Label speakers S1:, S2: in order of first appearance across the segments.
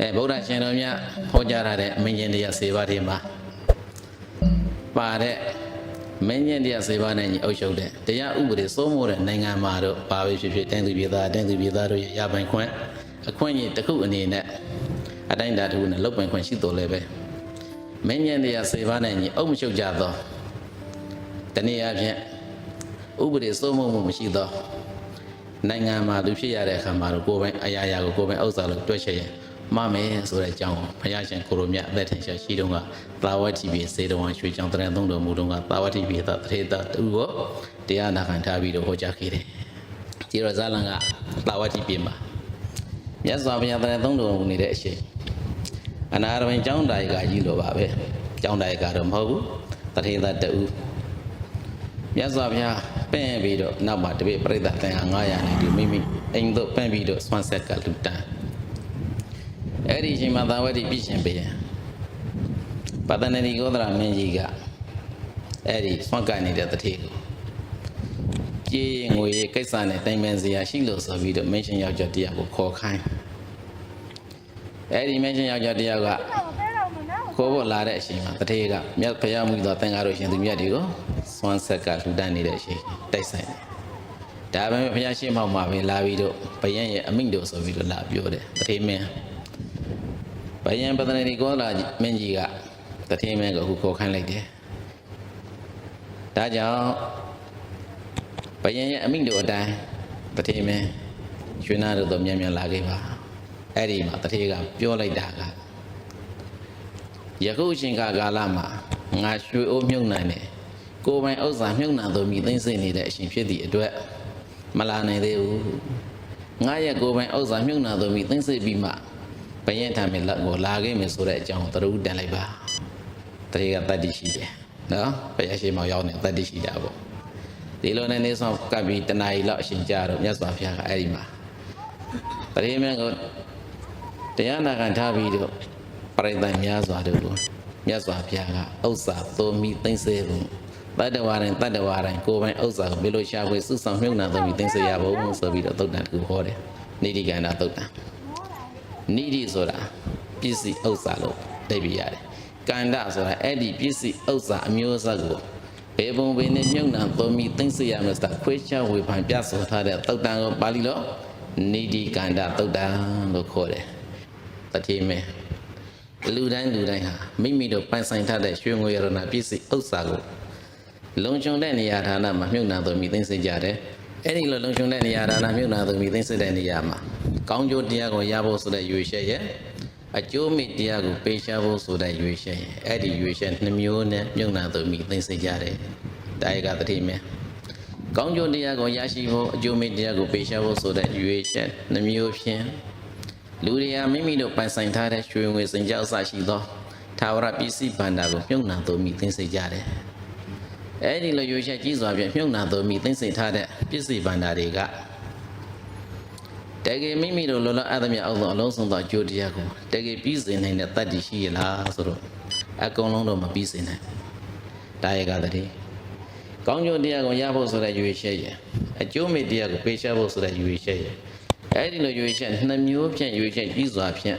S1: အဲဗုဒ္ဓရှင်တော်မြတ်ဟောကြားထားတဲ့အမင်းကျင်တရား၄ပါးတွေမှာပါတဲ့မင်းကျင်တရား၄ပါးနဲ့ညီအုပ်ချုပ်တဲ့တရားဥပဒေစိုးမိုးတဲ့နိုင်ငံမှာတော့ပါပဲဖြစ်ဖြစ်တိုင်းသူပြည်သားတိုင်းသူပြည်သားတို့ရဲ့ရပိုင်ခွင့်အခွင့်အရေးတစ်ခုအနေနဲ့အတိုင်းအတာတစ်ခုနဲ့လုပ်ပိုင်ခွင့်ရှိတော်လည်းပဲမင်းကျင်တရား၄ပါးနဲ့ညီအုပ်မချုပ်ကြသောတနည်းအားဖြင့်ဥပဒေစိုးမိုးမှုမရှိသောနိုင်ငံမှာသူဖြစ်ရတဲ့အခါမှာတော့ကိုယ်ပိုင်အရာရာကိုကိုယ်ပိုင်ဥစ္စာလို့တွက်ချက်ရင် မမယ်ဆိုတဲ့အကြောင်းကိုဘုရားရှင်ကိုရိုမြတ်အသက်ထင်ရှားရှိတုန်းကသာဝတိပိစေတော်ဝံရွှေကြောင့်တရံသုံးတော်မူတုန်းကသာဝတိပိသတထေတတူကိုတရားနာခံထားပြီးတော့ဟောကြားခဲ့တယ်။ဒီတော့ဇာလန်ကသာဝတိပိမှာမြတ်စွာဘုရားတရံသုံးတော်မူနေတဲ့အချိန်အနာရဝင်ကျောင်းတိုင်ကကြီးလိုပါပဲ။ကျောင်းတိုင်ကတော့မဟုတ်ဘူး။တထေတတူမြတ်စွာဘုရားပင့်ပြီးတော့နောက်မှာတပည့်ပြိဿတန်ဟာ900နဲ့ဒီမိမိအိမ်တို့ပင့်ပြီးတော့ဆွမ်းဆက်ကလူတန်း အဲ့ဒီအချိန်မှာသာဝတိပြည့်ရှင်ပေးရင်ပတ္တနတိဂောဒရာမင်းကြီးကအဲ့ဒီဆွမ်းကနေတဲ့တထေကိုကြေးငွေကိစ္စနဲ့တိုင်ပင်စရာရှိလို့ဆိုပြီးတော့မင်းရှင်ယောက်ျားတရားကိုခေါ်ခိုင်းအဲ့ဒီမင်းရှင်ယောက်ျားတရားကခေါ်ဖို့လာတဲ့အချိန်မှာတထေကမြတ်ဖျားမှုသောသင်္ကားတို့ရှင်သူမြတ်တွေကိုစွမ်းဆက်ကလူတန်းနေတဲ့အချိန်တိုက်ဆိုင်တယ်။ဒါပေမဲ့ဖျားရှိမောက်မှာပဲလာပြီးတော့ဘယံရဲ့အမိန့်တို့ဆိုပြီးတော့လာပြောတယ်တထေမင်း ဘယံပဒနေဒီကောလာမင်းကြီးကတထေမင်းကိုအခုခေါ်ခိုင်းလိုက်တယ်။ဒါကြောင့်ဘယံရဲ့အမိန့်တို့အတိုင်းတထေမင်းရွှေနာတို့တော့မြန်မြန်လာခဲ့ပါ။အဲ့ဒီမှာတထေကပြောလိုက်တာကယခုအချိန်ခါကာလမှာငါရွှေအိုးမြုပ်နိုင်တယ်ကိုယ်ပိုင်ဥစ္စာမြုပ်နှံသို့မိသိမ့်စိနေတဲ့အချိန်ဖြစ်သည့်အတွက်မလာနိုင်သေးဘူးငါရဲ့ကိုယ်ပိုင်ဥစ္စာမြုပ်နှံသို့မိသိမ့်စိပြီးမှ ဘယင်ထံမြေလက်ကိုလာခဲ့မယ်ဆိုတဲ့အကြောင်းကိုသရုပ်တန်လိုက်ပါတရေကတတ္တိရှိတယ်နော်ဘုရားရှိမောင်ရောက်နေတတ္တိရှိတာပေါ့ဒီလိုနဲ့နေဆောင်ကပ်ပြီးတနားရီလောက်အချိန်ကြာတော့မြတ်စွာဘုရားကအဲ့ဒီမှာတရေမင်းကိုတရားနာခံထားပြီးတော့ပရိသတ်များစွာတို့ကိုမြတ်စွာဘုရားကဥစ္စာသုံးမိသိမ့်စေဖို့တတ္တဝါတိုင်းတတ္တဝါတိုင်းကိုယ်ပိုင်ဥစ္စာကိုဘယ်လိုရှာဖွေစုဆောင်မြုပ်နှံသုံးမိသိမ့်စေရဖို့ဆိုပြီးတော့သုတ်တန်တခုဟောတယ်နိတိကန္တာသုတ်တန် နိတိဆိုတာပစ္စည်းဥစ္စာလို့သိပြရတယ်ကန္တဆိုတာအဲ့ဒီပစ္စည်းဥစ္စာအမျိုးအစားကိုဘယ်ပုံဘယ်နဲ့မြုပ်နှံသုံးမိသိမ့်စေရမလို့ဆိုတာခွဲခြားဝေဖန်ပြဆိုထားတဲ့သုတ်တန်ကိုပါဠိလိုနိတိကန္တာသုတ်တန်လို့ခေါ်တယ်တတိမေလူတိုင်းလူတိုင်းဟာမိမိတို့ပိုင်ဆိုင်ထားတဲ့ရွှေငွေရတနာပစ္စည်းဥစ္စာကိုလုံခြုံတဲ့နေရာဌာနမှာမြုပ်နှံသူမိသိမ့်စေကြတယ်။ အဲ့ဒီလိုလုံခြုံတဲ့နေရာဌာနမြုပ်နှံသူမိသိမ့်စေတဲ့နေရာမှာကောင်းကျိုးတရားကိုရဖို့ဆိုတဲ့ရွေချက်ရဲ့အကျိုးမိတရားကိုပေးရှားဖို့ဆိုတဲ့ရွေချက်ရဲ့အဲ့ဒီရွေချက်နှမျိုးနဲ့မြုပ်နှံသူမိသိမ့်စေကြတယ်။ဒါရကတတိမဲကောင်းကျိုးတရားကိုရရှိဖို့အကျိုးမိတရားကိုပေးရှားဖို့ဆိုတဲ့ရွေချက်နှမျိုးဖြင့်လူတွေဟာမိမိတို့ပိုင်ဆိုင်ထားတဲ့ရွှေငွေစင်ကြောက်အစရှိသောသာဝရပစ္စည်းဗန္တာကိုမြုပ်နှံသို့မိသိသိကြတယ်။ အဲဒီလိုရွေချက်ကြီးစွာဖြင့်မြုပ်နှံသို့မိသိသိထားတဲ့ပစ္စည်းဗန္တာတွေကတကယ်မိမိတို့လောလောအပ်သမျှအောက်သောအလုံးစုံသောအကျိုးတရားကိုတကယ်ပြီးစေနိုင်တဲ့တတ္တိရှိရလားဆိုတော့အကုန်လုံးတော့မပြီးစေနိုင်ဘူး။တာယကတည်းကောင်းကျိုးတရားကိုရဖို့ဆိုတဲ့ရွေချက်ရဲ့အကျိုးမေတရားကိုပေးရှားဖို့ဆိုတဲ့ရွေချက်ရဲ့အဲ့ဒီလိုရွေချက်နှစ်မျိုးဖြင့်ရွေချက်ပြီးစွာဖြင့်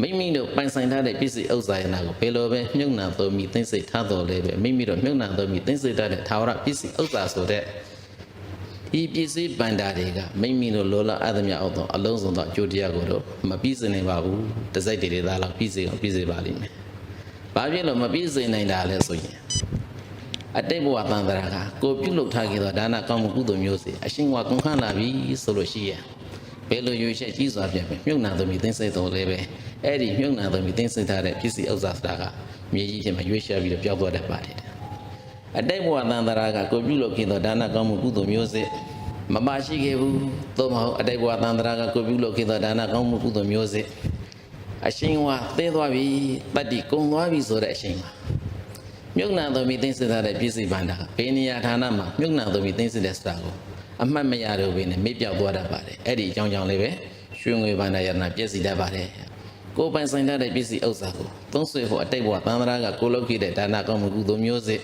S1: မိမိတို့ပိုင်ဆိုင်ထားတဲ့ပစ္စည်းဥစ္စာရနာကိုဘယ်လိုပဲမြုပ်နှံသုံးမိသိမ့်စိတ်ထားတော်လဲပဲမိမိတို့မြုပ်နှံသုံးမိသိမ့်စိတ်ထားတဲ့သာဝရပစ္စည်းဥစ္စာဆိုတဲ့ဒီပစ္စည်းဗန္တာတွေကမိမိတို့လောလအသမျှအောက်သောအလုံးစုံသောအကျိုးတရားကိုတော့မပြီးစေနိုင်ပါဘူးတစိုက်တည်းသားလောက်ပြီးစေအောင်ပြီးစေပါလိမ့်မယ်။ဘာဖြစ်လို့မပြီးစေနိုင်တာလဲဆိုရင်အတိတ်ဘဝတန်တရာကကိုပြုလုပ်ထားခဲ့သောဒါနကောင်းမှုကုသိုလ်မျိုးစေအရှင်ဝါကုန်ခန့်လာပြီဆိုလို့ရှိရဲ့ဘယ်လိုရွေချက်ကြီးစွာဖြင့်မြုပ်နှံသမီးသိမ့်စိတ်တော်လည်းပဲ အဲ့ဒီမြုပ်နှံသမီးသိမ့်စိတ်ထားတဲ့ပစ္စည်းဥစ္စာဆိုတာကမြေကြီးချင်းမှာရွေချက်ပြီးတော့ပျောက်သွားတတ်ပါတယ်အတိတ်ဘဝတန်တရာကကိုပြုလုပ်ခဲ့သောဒါနကောင်းမှုကုသိုလ်မျိုးစစ်မမရှိခဲ့ဘူးသို့မဟုတ်အတိတ်ဘဝတန်တရာကကိုပြုလုပ်ခဲ့သောဒါနကောင်းမှုကုသိုလ်မျိုးစစ်အရှင်ဝါသဲသွားပြီတတ္တိကုံသွားပြီဆိုတဲ့အချိန်မှာမြုပ်နှံသမီးသိမ့်စိတ်ထားတဲ့ပစ္စည်းဗန္ဒာဘယ်နေရာဌာနမှာမြုပ်နှံသမီးသိမ့်စိတ်တဲ့ဆိုတာကိုအမှတ်မရတော့ဘဲနဲ့မေ့ပြောက်သွားတတ်ပါတယ်အဲ့ဒီအကြောင်းကြောင့်လည်းပဲရွှေငွေဗန္ဒာယရနာပြည့်စည်တတ်ပါတယ် ကိုယ်ပိုင်ဆိုင်ထားတဲ့ပစ္စည်းဥစ္စာကိုသုံးဆွေဖို့အတိတ်ဘဝသံဃာကကိုလုပ်ခဲ့တဲ့ဒါနကောင်းမှုကုသိုလ်မျိုးစစ်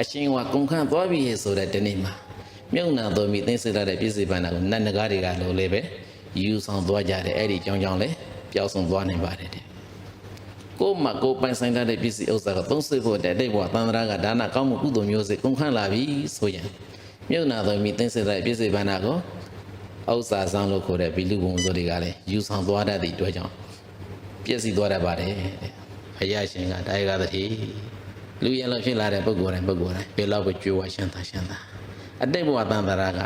S1: အရှင်ဝါကုန်ခန့်သွားပြီဆိုတဲ့ဒီနေ့မှာမြုံနာတော်မီသိသိထားတဲ့ပစ္စည်းဗန္ဒာကိုနတ်နဂါးတွေကလို့လည်းပဲယူဆောင်သွားကြတယ်အဲ့ဒီအကြောင်းကြောင့်လည်းပျောက်ဆုံးသွားနိုင်ပါတယ်တဲ့ကိုယ်မှာကိုယ်ပိုင်ဆိုင်ထားတဲ့ပစ္စည်းဥစ္စာကိုသုံးဆွေးဖို့တဲ့အိဗောသန္တရာကဒါနကောင်းမှုကုသိုလ်မျိုးစေကုန်ခန့်လာပြီဆိုရင်မြုပ်နာတော်မီသိစေတဲ့ပစ္စည်းဘာနာကိုဥစ္စာဆောင်လို့ခေါ်တဲ့ဘီလူဘုံဆိုတွေကလည်းယူဆောင်သွားတတ်သည့်အတွက်ကြောင့် ပြည့်စည်သွားတတ်ပါတယ်တဲ့အရာရှင်ကဒါရကတည်းလူရလောက်ဖြစ်လာတဲ့ပုဂ္ဂိုလ်တိုင်းပုဂ္ဂိုလ်တိုင်းဘယ်လောက်ပဲကြွယ်ဝရှမ်းသာရှမ်းသာအတိတ်ဘဝတန်တရာက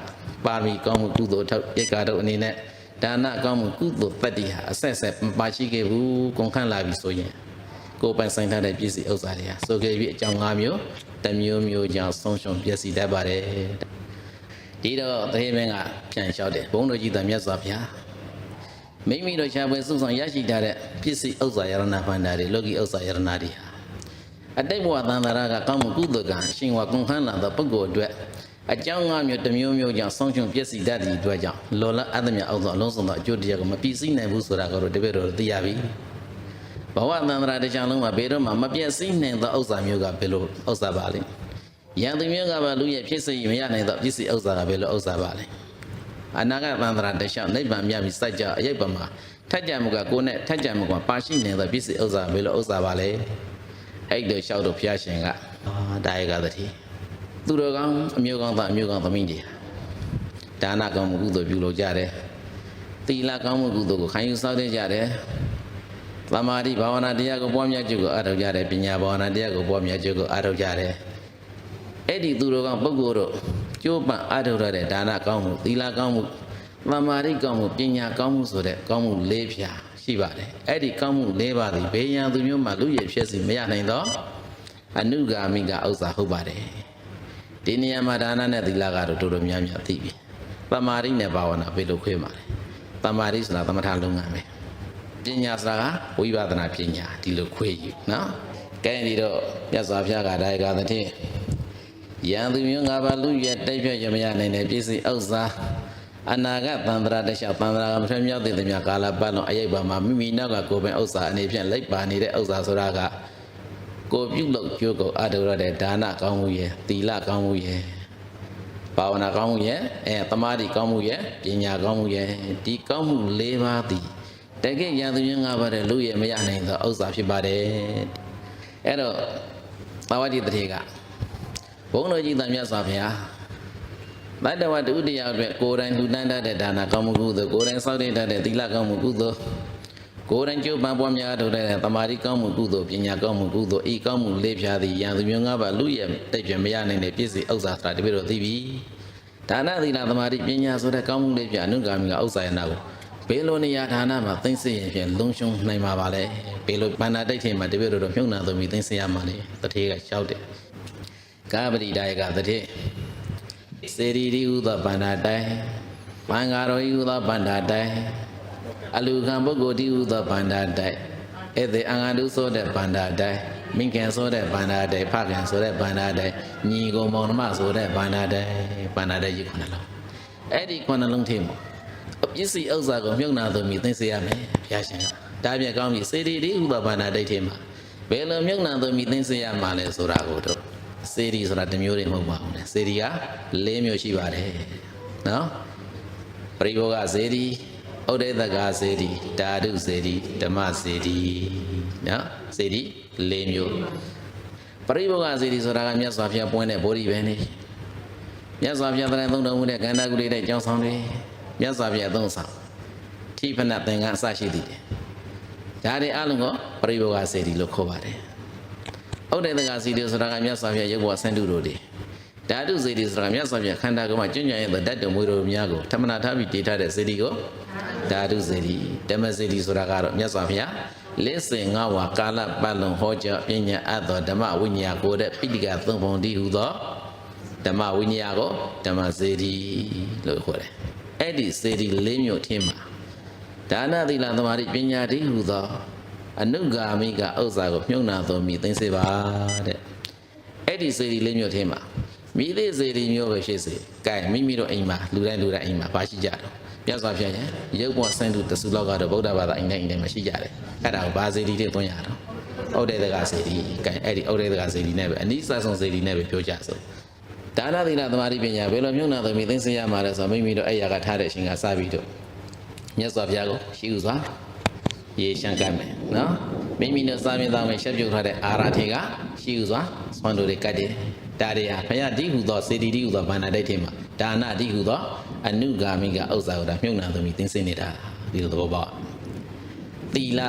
S1: ပါမီကောင်းမှုကုသိုလ်ထောက်ဧကာတို့အနေနဲ့ဒါနကောင်းမှုကုသိုလ်တတ္တိဟာအဆက်ဆက်မပါရှိခဲ့ဘူးကုန်ခန့်လာပြီဆိုရင်ကိုယ်ပိုင်ဆိုင်ထားတဲ့ပစ္စည်းဥစ္စာတွေဟာဆိုခဲ့ပြီးအကြောင်း၅မျိုးတစ်မျိုးမျိုးကြောင့်ဆုံးရှုံးပျက်စီးတတ်ပါတယ်ဒီတော့တရေမင်းကပြန်လျှောက်တယ်ဘုန်းတော်ကြီးသားမြတ်စွာဘုရား မိမိတို့ရှားပွဲစုဆောင်ရရှိထားတဲ့ပစ္စည်းဥစ္စာယရဏဗန္တာတွေလောကီဥစ္စာယရဏတွေဟာအတိတ်ဘဝသံသရာကကောင်းမှုကုသိုလ်ကံအရှင်ဝကုန်ခန်းလာသောပုဂ္ဂိုလ်အတွက်အကြောင်း၅မျိုးတစ်မျိုးမျိုးကြောင့်ဆုံးရှုံးပျက်စီးတတ်သည့်အတွက်ကြောင့်လောလအတ္တမြအောက်သောအလုံးစုံသောအကျိုးတရားကိုမပြည့်စည်နိုင်ဘူးဆိုတာကိုတော့တပည့်တော်တို့သိရပြီဘဝသံသရာတစ်ချောင်းလုံးမှာဘယ်တော့မှမပြည့်စည်နိုင်သောဥစ္စာမျိုးကဘယ်လိုဥစ္စာပါလဲယံသူမျိုးကပါလူရဲ့ဖြစ်စေမရနိုင်သောပစ္စည်းဥစ္စာကဘယ်လိုဥစ္စာပါလဲ အနာဂတ်သံသရာတစ်ချောင်းနိဗ္ဗာန်မြတ်ပြီးစိုက်ကြအရေးပမှာထက်ကြမှုကကိုယ်နဲ့ထက်ကြမှုကပါရှိနေသောပစ္စည်းဥစ္စာဘယ်လိုဥစ္စာပါလဲအဲ့ဒီလျှောက်တော့ဘုရားရှင်ကအာဒါရကတည်းသူတော်ကောင်းအမျိုးကောင်းသားအမျိုးကောင်းသမီးတွေဒါနကောင်းမှုကုသိုလ်ပြုလုပ်ကြတယ်သီလကောင်းမှုကုသိုလ်ကိုခံယူစောင့်တည်ကြတယ်သမာဓိဘာဝနာတရားကိုပွားများခြင်းကိုအားထုတ်ကြတယ်ပညာဘာဝနာတရားကိုပွားများခြင်းကိုအားထုတ်ကြတယ်အဲ့ဒီသူတော်ကောင်းပုဂ္ဂိုလ်တို့ ကျိုးပန့်အားထုတ်ရတဲ့ဒါနကောင်းမှုသီလကောင်းမှုသမာဓိကောင်းမှုပညာကောင်းမှုဆိုတဲ့ကောင်းမှု၄ဖြာရှိပါတယ်အဲ့ဒီကောင်းမှု၄ပါးသည်ဘေးရန်သူမျိုးမှလူရည်ဖြစ်စီမရနိုင်တော့အနုဂါမိကဥစ္စာဟုတ်ပါတယ်ဒီနေရာမှာဒါနနဲ့သီလကတော့တော်တော်များများသိပြီသမာဓိနဲ့ဘာဝနာဘယ်လိုခွဲမှာလဲသမာဓိဆိုတာသမထလုပ်ငန်းပဲပညာဆိုတာကဝိပဿနာပညာဒီလိုခွဲယူနော်ကဲဒီတော့မြတ်စွာဘုရားကဒါရကသတိ ယံသူမျိုးငါးပါးလူရည်တိုက်ပြရမရနိုင်တဲ့ပြည့်စုံဥစ္စာအနာဂတ်သံတရာတခြားသံတရာကမထွေးမြောက်တဲ့မြတ်ကာလပတ်လုံးအယိတ်ပါမှာမိမိနောက်ကကိုယ်ပိုင်ဥစ္စာအနေဖြင့်လိုက်ပါနေတဲ့ဥစ္စာဆိုတာကကိုပြုတ်လို့ကျိုးကိုအထုရတဲ့ဒါနကောင်းမှုရဲ့သီလကောင်းမှုရဲ့ဘာဝနာကောင်းမှုရဲ့အဲတမာတိကောင်းမှုရဲ့ပညာကောင်းမှုရဲ့ဒီကောင်းမှု၄ပါးသည်တကယ်ရန်သူရင်ငါးပါးတဲ့လူရဲ့မရနိုင်သောဥစ္စာဖြစ်ပါတယ်အဲ့တော့ဘာဝတိတထေက ဘုန်းတော်ကြီးသားမြတ်စွာဘုရားဘတ်တဝတ္တုတရားအတွက်ကိုယ်တိုင်လူတန်းတတ်တဲ့ဒါနကောင်းမှုကုသိုလ်ကိုယ်တိုင်စောင့်တည်တတ်တဲ့သီလကောင်းမှုကုသိုလ်ကိုယ်တိုင်ကြိုးပမ်းပွားများထုတ်တဲ့သမာဓိကောင်းမှုကုသိုလ်ပညာကောင်းမှုကုသိုလ်ဤကောင်းမှုလေးဖြားသည်ယံသူမျိုးငါးပါးလူရဲ့တိတ်ပြမရနိုင်တဲ့ပြည့်စုံဥစ္စာဆိုတာတပည့်တော်သိပြီဒါနသီလသမာဓိပညာဆိုတဲ့ကောင်းမှုလေးဖြားအနုဂါမိကဥစ္စာယနာကိုဘယ်လိုနေရာဌာနမှာသိသိရင်ဖြင့်လုံရှုံနိုင်မှာပါလဲဘယ်လိုဗန္နာတိတ်ထင်မှာတပည့်တော်တို့မြုံနာသုံးပြီးသိသိရမှာလေတထေးကရှောက်တယ် ကာပတိဒါယကတထေးစေရီဒီဟုသောဗန္နာတိုင်ဘင်္ဂါရောဤဟုသောဗန္နာတိုင်အလူခံပုဂ္ဂိုလ်ဒီဟုသောဗန္နာတိုင်ဧည့်သည်အင်္ဂါတုဆိုတဲ့ဗန္နာတိုင်မိခင်ဆိုတဲ့ဗန္နာတိုင်ဖခင်ဆိုတဲ့ဗန္နာတိုင်ညီကိုမောင်နှမဆိုတဲ့ဗန္နာတိုင်ဗန္နာတိုင်ကြီးခုနလုံးအဲ့ဒီခုနလုံးထိမှာပစ္စည်းဥစ္စာကိုမြုပ်နာသူမိသိစေရမယ်ဘုရားရှင်ကဒါပြကောင်းပြီစေတီဒီဥပဘာနာဒိဋ္ဌိမှာဘယ်လိုမြုပ်နာသူမိသိစေရမှာလဲဆိုတာကိုတော့ စေတီဆိုတာတစ်မျိုးတည်းမဟုတ်ပါဘူးလေစေတီက၄မျိုးရှိပါတယ်နော်ပရိဘောဂစေတီဩဒေသကစေတီဓာတုစေတီဓမ္မစေတီနော်စေတီ၄မျိုးပရိဘောဂစေတီဆိုတာကမြတ်စွာဘုရားပွင့်တဲ့ဗောဓိပဲနေမြတ်စွာဘုရားတရံသုံးတော်မူတဲ့ကန္တာကုလေးတဲ့ကျောင်းဆောင်တွေမြတ်စွာဘုရားအသုံးဆောင်ထိဖဏသင်္ကန်းအစရှိသည်တယ်ဒါတွေအလုံးကပရိဘောဂစေတီလို့ခေါ်ပါတယ် ဥဒ္ဒေတကစီတီဆိုတာကမြတ်စွာဘုရားရုပ်ဘဝဆန်းတုတို့တွေဓာတုစေတီဆိုတာကမြတ်စွာဘုရားခန္ဓာကိုယ်မှာကျွညံ့ရဲ့ဓာတ်တော်မူတို့များကိုဓမ္မနာထားပြီးတည်ထားတဲ့စေတီကိုဓာတုစေတီဓမ္မစေတီဆိုတာကတော့မြတ်စွာဘုရားလက်စင်ငါးဝါကာလပတ်လုံးဟောကြားပညာအပ်သောဓမ္မဝိညာဉ်ကိုတဲ့ပိဋကသုံးပုံတည်းဟူသောဓမ္မဝိညာဉ်ကိုဓမ္မစေတီလို့ခေါ်တယ်အဲ့ဒီစေတီ၄မျိုးထင်းမှာဒါနသီလသမာဓိပညာတည်းဟူသော အနုဂါမိကဥစ္စာကိုမြုံနာတော်မူသိသိပါတဲ့အဲ့ဒီစေတီ၄မျိုးထင်းမှာမိသေးစေတီမျိုးပဲရှိစေ။ကဲမိမိတို့အိမ်မှာလူတိုင်းလူတိုင်းအိမ်မှာပါရှိကြတယ်။ပြတ်စွာဖြတ်ရင်ရုပ်ပေါ်ဆန်းသူတဆူလောက်ကတော့ဗုဒ္ဓဘာသာအိမ်တိုင်းအိမ်တိုင်းမှာရှိကြတယ်။အဲ့ဒါကိုဘာစေတီတွေသွင်းရတော့။ဩဒေတကစေတီ။ကဲအဲ့ဒီဩဒေတကစေတီနဲ့ပဲအနိစ္စဆုံးစေတီနဲ့ပဲပြောကြစို့။ဒါနသီလသမာဓိပညာဘယ်လိုမြုံနာသမီးသိသိရမှာလဲဆိုတော့မိမိတို့အဲ့ရကထားတဲ့အချိန်ကစပြီးတော့မြတ်စွာဘုရားကိုရှိဥစွာ ရေရှမ်းကမ်းမယ်နော်မိမိတို့စာမြင်သားမယ်ရှက်ပြုတ်ထားတဲ့အာရထေကရှိဥစွာဆွမ်းတို့တွေကတ်တယ်ဒါတွေဟာဖယားတိဟုသောစေတီတိဟုသောဘာနာဒိဋ္ဌိမှာဒါနတိဟုသောအနုဂါမိကဥစ္စာကိုဒါမြုပ်နာသမီးသင်စင်နေတာဒီလိုသဘောပေါက်သီလ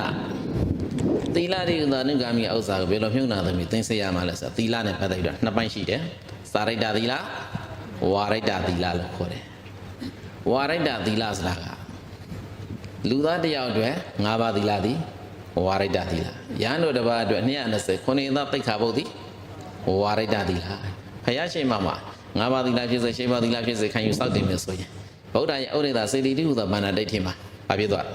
S1: သီလတိဟုသောအနုဂါမိကဥစ္စာကိုဘယ်လိုမြုပ်နာသမီးသင်စေရမှာလဲဆိုတော့သီလနဲ့ပတ်သက်ပြီးတော့နှစ်ပိုင်းရှိတယ်စာရိတ္တသီလဝါရိတ္တသီလလို့ခေါ်တယ်ဝါရိတ္တသီလဆိုတာက လူသားတစ်ယောက်အတွက်၅ပါးသီလသည်ဝါရိတ္တသီလရဟန်းတို့တစ်ပါးအတွက်220ခုနှစ်သောတိတ်ခါပုတ်သည်ဝါရိတ္တသီလဖယားရှိမှမှာ၅ပါးသီလဖြစ်စေ၈ပါးသီလဖြစ်စေခံယူစောင့်တည်မယ်ဆိုရင်ဗုဒ္ဓရဲ့ဥဒိတာစေတီတိဟုသောဘာနာဒိဋ္ဌိမှာဘာဖြစ်သွား